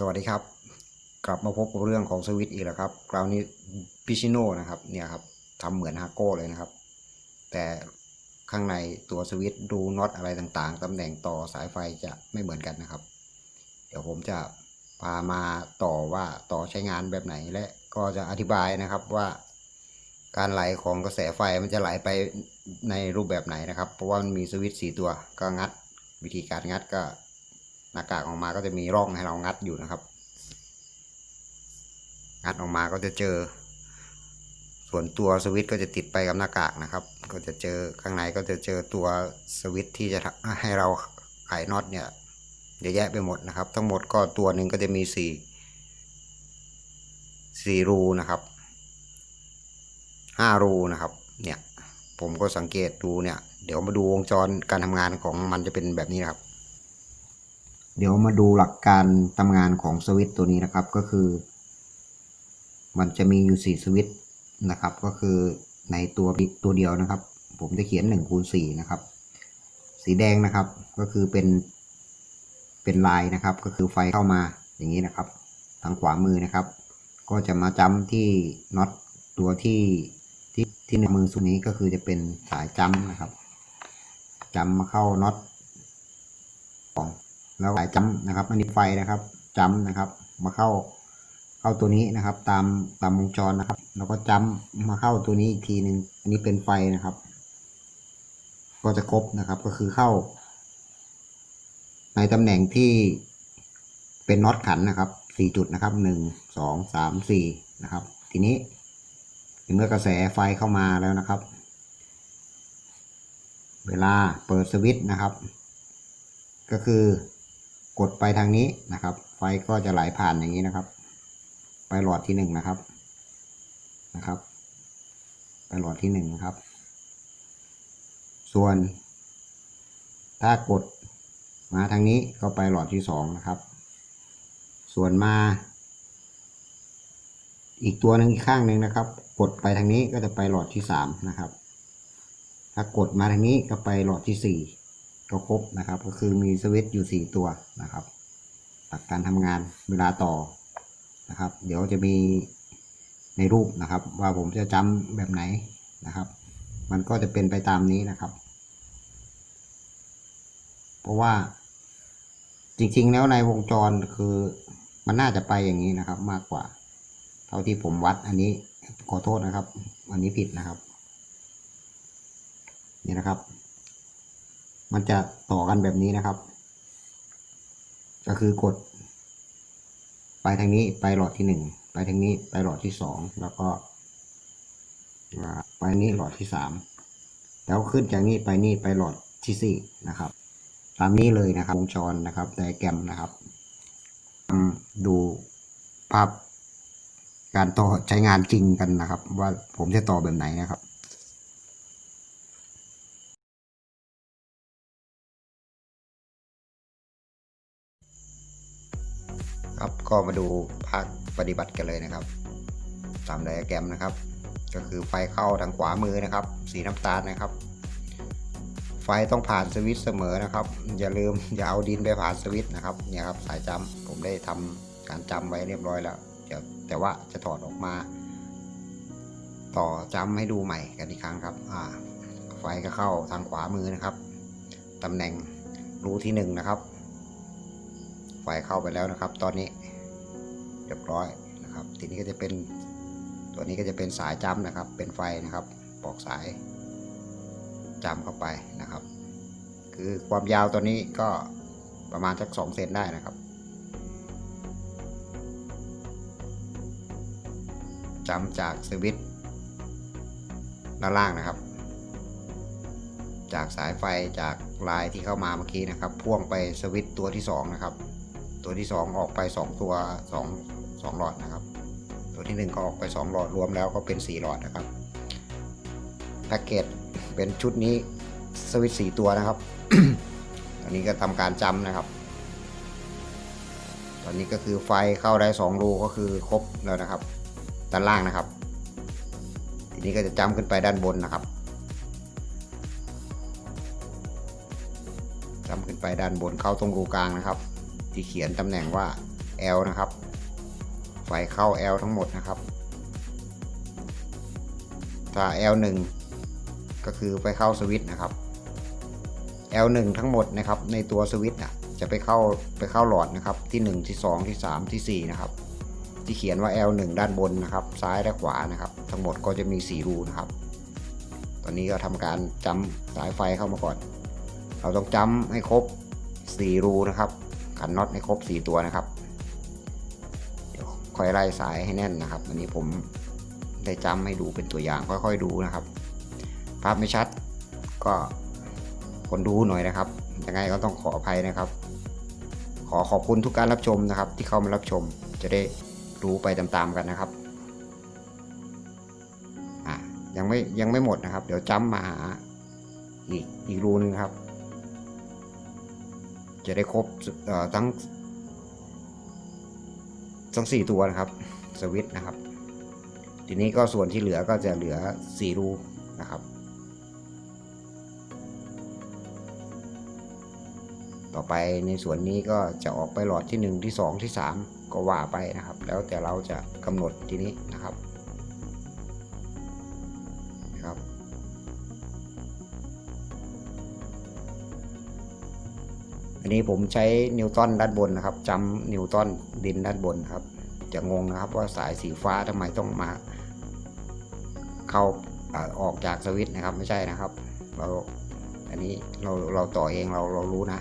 สวัสดีครับ กลับมาพบกับเรื่องของสวิตอีกแล้วครับคราวนี้พิชิโน่นะครับเนี่ยครับทำเหมือนฮาโก้เลยนะครับ แต่ข้างในตัวสวิตดูน็อตอะไรต่างๆ ตำแหน่งต่อสายไฟจะไม่เหมือนกันนะครับ เดี๋ยวผมจะพามาต่อว่าต่อใช้งานแบบไหนและก็จะอธิบายนะครับว่าการไหลของกระแสไฟมันจะไหลไปในรูปแบบไหนนะครับ เพราะว่ามันมีสวิตช์สี่ตัวก็งัด วิธีการงัดก็ หน้ากากออกมาก็จะมีร่องให้เรางัดอยู่นะครับ งัดออกมาก็จะเจอ ส่วนตัวสวิตช์ก็จะติดไปกับหน้ากากนะครับ ก็จะเจอข้างในก็จะเจอตัวสวิตช์ที่จะให้เราไขน็อตเนี่ยเยอะแยะไปหมดนะครับ ทั้งหมดก็ตัวหนึ่งก็จะมีสี่สี่รูนะครับห้ารูนะครับเนี่ยผมก็สังเกตดูเนี่ย เดี๋ยวมาดูวงจรการทำงานของมันจะเป็นแบบนี้นะครับ เดี๋ยวมาดูหลักการทำงานของสวิตตัวนี้นะครับ ก็คือ มันจะมีอยู่สี่สวิตนะครับ ก็คือในตัวตัวเดียวนะครับ ผมจะเขียน1คูณ4นะครับ สีแดงนะครับ ก็คือเป็นเป็นลายนะครับ ก็คือไฟเข้ามาอย่างนี้นะครับ ทางขวามือนะครับ ก็จะมาจ้ำที่น็อตตัวที่ที่ที่ในมือสุดนี้ก็คือจะเป็นสายจ้ำนะครับจ้ำมาเข้าน็อตของ แล้วสายจำนะครับ อันนี้ไฟนะครับจำนะครับ มาเข้าเข้าตัวนี้นะครับ ตามตามวงจรนะครับ แล้วก็จำมาเข้าตัวนี้อีกทีหนึ่งอันนี้เป็นไฟนะครับ ก็จะครบนะครับก็คือเข้า ในตำแหน่งที่เป็นน็อตขันนะครับสี่จุดนะครับหนึ่งสองสามสี่นะครับ ทีนี้เมื่อกระแสไฟเข้ามาแล้วนะครับ เวลาเปิดสวิตช์นะครับ ก็คือ กดไปทางนี้นะครับ ไฟก็จะไหลผ่านอย่างนี้นะครับ ไปหลอดที่หนึ่งนะครับนะครับ ไปหลอดที่หนึ่งนะครับ ส่วน ถ้ากดมาทางนี้ก็ไปหลอดที่สองนะครับ ส่วนมา อีกตัวหนึ่งอีกข้างหนึ่งนะครับ กดไปทางนี้ก็จะไปหลอดที่สามนะครับ ถ้ากดมาทางนี้ก็ไปหลอดที่สี่ ก็ครบนะครับ ก็คือมีสวิตช์อยู่สี่ตัวนะครับหลักการทำงานเวลาต่อนะครับ เดี๋ยวจะมีในรูปนะครับ ว่าผมจะจำแบบไหนนะครับ มันก็จะเป็นไปตามนี้นะครับ เพราะว่าจริงๆ แล้วในวงจรคือมันน่าจะไปอย่างนี้นะครับ มากกว่า เท่าที่ผมวัดอันนี้ขอโทษนะครับ อันนี้ผิดนะครับ นี่นะครับ มันจะต่อกันแบบนี้นะครับ ก็คือกด ไปทางนี้ไปหลอดที่หนึ่งไปทางนี้ไปหลอดที่สองแล้วก็ไปนี้หลอดที่สามแล้วขึ้นจากนี้ไปนี่ไปหลอดที่สี่นะครับ ตามนี้เลยนะครับวงจรนะครับไดแกรมนะครับดูภาพการต่อใช้งานจริงกันนะครับ ว่าผมจะต่อแบบไหนนะครับ ครับก็มาดูภาคปฏิบัติกันเลยนะครับตามไดอะแกรมนะครับ ก็คือไฟเข้าทางขวามือนะครับ สีน้ำตาลนะครับ ไฟต้องผ่านสวิตช์เสมอนะครับ อย่าลืมอย่าเอาดินไปผ่านสวิตช์นะครับเนี่ยครับสายจำผมได้ทำการจำไว้เรียบร้อยแล้วแต่ว่าจะถอดออกมา ต่อจำให้ดูใหม่กันอีกครั้งครับอ่าไฟก็เข้าทางขวามือนะครับตำแหน่งรูที่หนึ่งนะครับ ไฟเข้าไปแล้วนะครับ ตอนนี้เรียบร้อยนะครับ ทีนี้ก็จะเป็นตัวนี้ก็จะเป็นสายจำนะครับ เป็นไฟนะครับปอกสายจำเข้าไปนะครับ คือความยาวตัวนี้ก็ประมาณสักสองเซนได้นะครับจำจากสวิตช์ด้านล่างนะครับจากสายไฟจากลายที่เข้ามาเมื่อกี้นะครับ พ่วงไปสวิตช์ตัวที่สองนะครับ ตัวที่ 2 ออกไป 2 ตัว2 2หลอดนะครับ ตัวที่ 1 ก็ออกไป 2 หลอดรวมแล้วก็เป็น 4 หลอดนะครับแพ็กเกจเป็นชุดนี้สวิตช์4ตัวนะครับตอนนี้ก็ทำการจำนะครับ ตอนนี้ก็คือไฟเข้าได้2รูก็คือครบแล้วนะครับ ด้านล่างนะครับ ทีนี้ก็จะจำขึ้นไปด้านบนนะครับจำขึ้นไปด้านบนเข้าตรงรูกลางนะครับ ที่เขียนตำแหน่งว่า L นะครับ ไฟเข้า L ทั้งหมดนะครับ ถ้า L1 ก็คือไปเข้าสวิตช์นะครับ L1 ทั้งหมดนะครับในตัวสวิตช์อะจะไปเข้าไปเข้าหลอดนะครับที่ 1 ที่ 2 ที่ 3 ที่ 4 นะครับ ที่เขียนว่า L1 ด้านบนนะครับ ซ้ายและขวานะครับ ทั้งหมดก็จะมี 4 รูนะครับ ตอนนี้ก็ทำการจำสายไฟเข้ามาก่อน เราต้องจำให้ครบ 4 รูนะครับ ขันน็อตให้ครบ 4 ตัวนะครับ เดี๋ยวค่อยไล่สายให้แน่นนะครับอันนี้ผมได้จำให้ดูเป็นตัวอย่างค่อยๆดูนะครับ ภาพไม่ชัดก็คนดูหน่อยนะครับยังไงก็ต้องขออภัยนะครับ ขอขอบคุณทุกการรับชมนะครับ ที่เข้ามารับชมจะได้รู้ไปตามๆกันนะครับยังไม่ยังไม่หมดนะครับ เดี๋ยวจ้ำมาหาอีกอีกรูนึงครับ จะได้ครบทั้งทั้งสี่ตัวนะครับสวิตนะครับ ทีนี้ก็ส่วนที่เหลือก็จะเหลือสี่รูนะครับ ต่อไปในส่วนนี้ก็จะออกไปหลอดที่ 1 ที่ 2 ที่ 3 ก็ว่าไปนะครับ แล้วแต่เราจะกำหนดทีนี้นะครับ อันนี้ผมใช้นิวตันด้านบนนะครับจำนิวตันดินด้านบนครับ จะงงนะครับว่าสายสีฟ้าทำไมต้องมา เข้าออกจากสวิตช์นะครับไม่ใช่นะครับ เราอันนี้เราเราต่อเองเราเรารู้นะ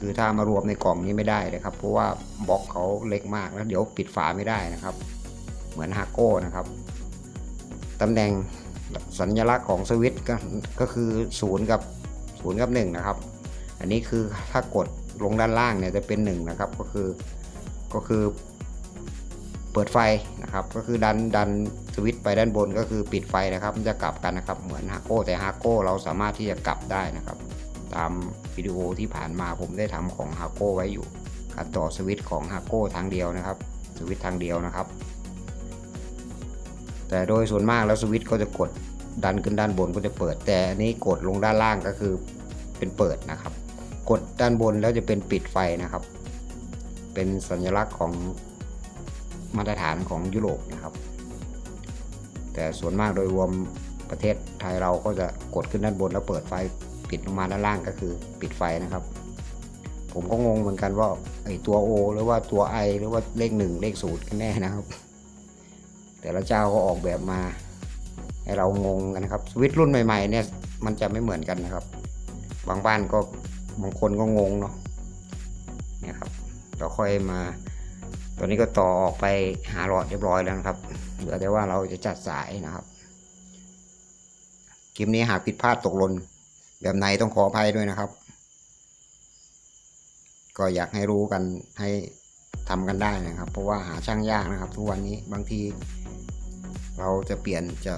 คือถ้ามารวมในกล่องนี้ไม่ได้เลยครับ เพราะว่าบล็อกเขาเล็กมากแล้วเดี๋ยวปิดฝาไม่ได้นะครับ เหมือนฮาโก้นะครับตำแหน่งสัญลักษณ์ของสวิตช์ก็คือ0กับ 0กับ1นะครับ อันนี้คือถ้ากดลงด้านล่างเนี่ยจะเป็น1นะครับก็คือก็คือเปิดไฟนะครับก็คือดันดันสวิตช์ไปด้านบนก็คือปิดไฟนะครับมันจะกลับกันนะครับเหมือนฮาโก้แต่ฮาโก้เราสามารถที่จะกลับได้นะครับ ตามวิดีโอที่ผ่านมาผมได้ทำของฮาโก้ไว้อยู่การต่อสวิตช์ของฮาโก้ทางเดียวนะครับ สวิตช์ทางเดียวนะครับ แต่โดยส่วนมากแล้วสวิตช์ก็จะกด ดันขึ้นด้านบนก็จะเปิด แต่อันนี้กดลงด้านล่างก็คือเป็นเปิดนะครับ กดด้านบนแล้วจะเป็นปิดไฟนะครับ เป็นสัญลักษณ์ของมาตรฐานของยุโรปนะครับ แต่ส่วนมากโดยรวมประเทศไทยเราก็จะกดขึ้นด้านบนแล้วเปิดไฟปิดลงมาด้านล่างก็คือปิดไฟนะครับ ผมก็งงเหมือนกันว่าไอตัว O หรือว่าตัว I หรือว่าเลขหนึ่งเลขศูนย์กันแน่นะครับ แต่ละเจ้าก็ออกแบบมา ให้เรางงกันนะครับสวิตช์รุ่นใหม่ๆเนี่ยมันจะไม่เหมือนกันนะครับ บางบ้านก็บางคนก็งงเนาะเนี่ยครับเราค่อยมาตอนนี้ก็ต่อออกไปหาหลอดเรียบร้อยแล้วนะครับเหลือแต่ว่าเราจะจัดสายนะครับคลิปนี้หากผิดพลาดตกหล่นแบบไหนต้องขออภัยด้วยนะครับ ก็อยากให้รู้กันให้ทำกันได้นะครับ เพราะว่าหาช่างยากนะครับ ทุกวันนี้บางทีเราจะเปลี่ยนจะ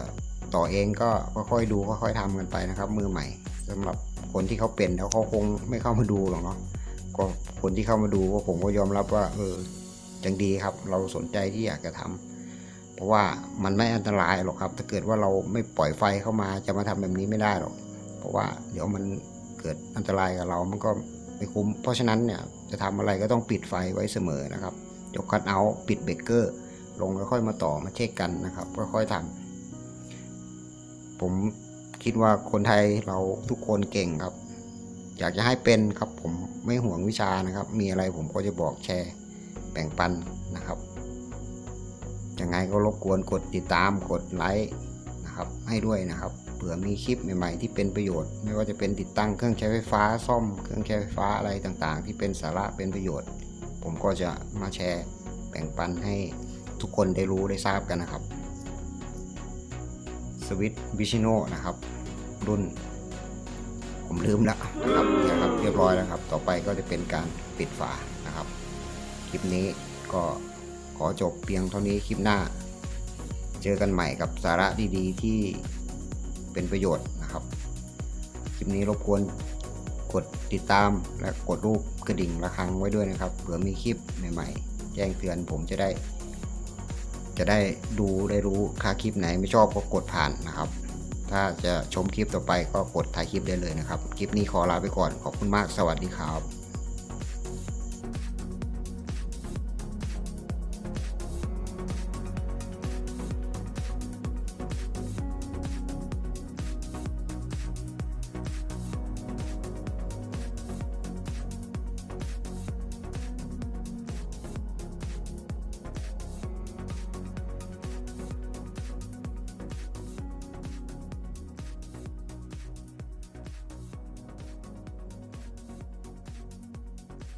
ต่อเองก็ค่อยๆดูค่อยๆทำกันไปนะครับ มือใหม่สำหรับคนที่เขาเป็นแล้วเขาคงไม่เข้ามาดูหรอกเนาะก็คนที่เข้ามาดูก็ผมก็ยอมรับว่า เออยังดีครับ เราสนใจที่อยากจะทำเพราะว่ามันไม่อันตรายหรอกครับ ถ้าเกิดว่าเราไม่ปล่อยไฟเข้ามาจะมาทำแบบนี้ไม่ได้หรอก เพราะว่าเดี๋ยวมันเกิดอันตรายกับเรา มันก็ไม่คุ้ม เพราะฉะนั้นเนี่ยจะทำอะไรก็ต้องปิดไฟไว้เสมอนะครับยกคัทเอาปิดเบรกเกอร์ลงแล้วค่อยมาต่อมาเช็คกันนะครับค่อยๆทำ ผมคิดว่าคนไทยเราทุกคนเก่งครับ อยากจะให้เป็นครับผมไม่ห่วงวิชานะครับ มีอะไรผมก็จะบอกแชร์แบ่งปันนะครับยังไงก็รบกวนกดติดตามกดไลค์นะครับ ให้ด้วยนะครับเผื่อมีคลิปใหม่ ๆ ที่เป็นประโยชน์ ไม่ว่าจะเป็นติดตั้งเครื่องใช้ไฟฟ้าซ่อมเครื่องใช้ไฟฟ้าอะไรต่างๆ ที่เป็นสาระเป็นประโยชน์ ผมก็จะมาแชร์แบ่งปันให้ทุกคนได้รู้ได้ทราบกันนะครับ สวิตวิชิโนนะครับ รุ่น ผมลืมล้วนะครับเนี่ยครับเรียบร้อยแล้วครับ ต่อไปก็จะเป็นการปิดฝานะครับ คลิปนี้ก็ขอจบเพียงเท่านี้คลิปหน้า เจอกันใหม่กับสาระดีๆ ที่เป็นประโยชน์นะครับ คลิปนี้รบกวนกดติดตามและกดรูปกระดิ่งระฆังไว้ด้วยนะครับเผื่อมีคลิปใหม่ๆ แจ้งเตือนผมจะได้ จะได้ดูได้รู้ค่าคลิปไหนไม่ชอบก็กดผ่านนะครับ ถ้าจะชมคลิปต่อไปก็กดถ่ายคลิปได้เลยนะครับ คลิปนี้ขอลาไปก่อนขอบคุณมากสวัสดีครับ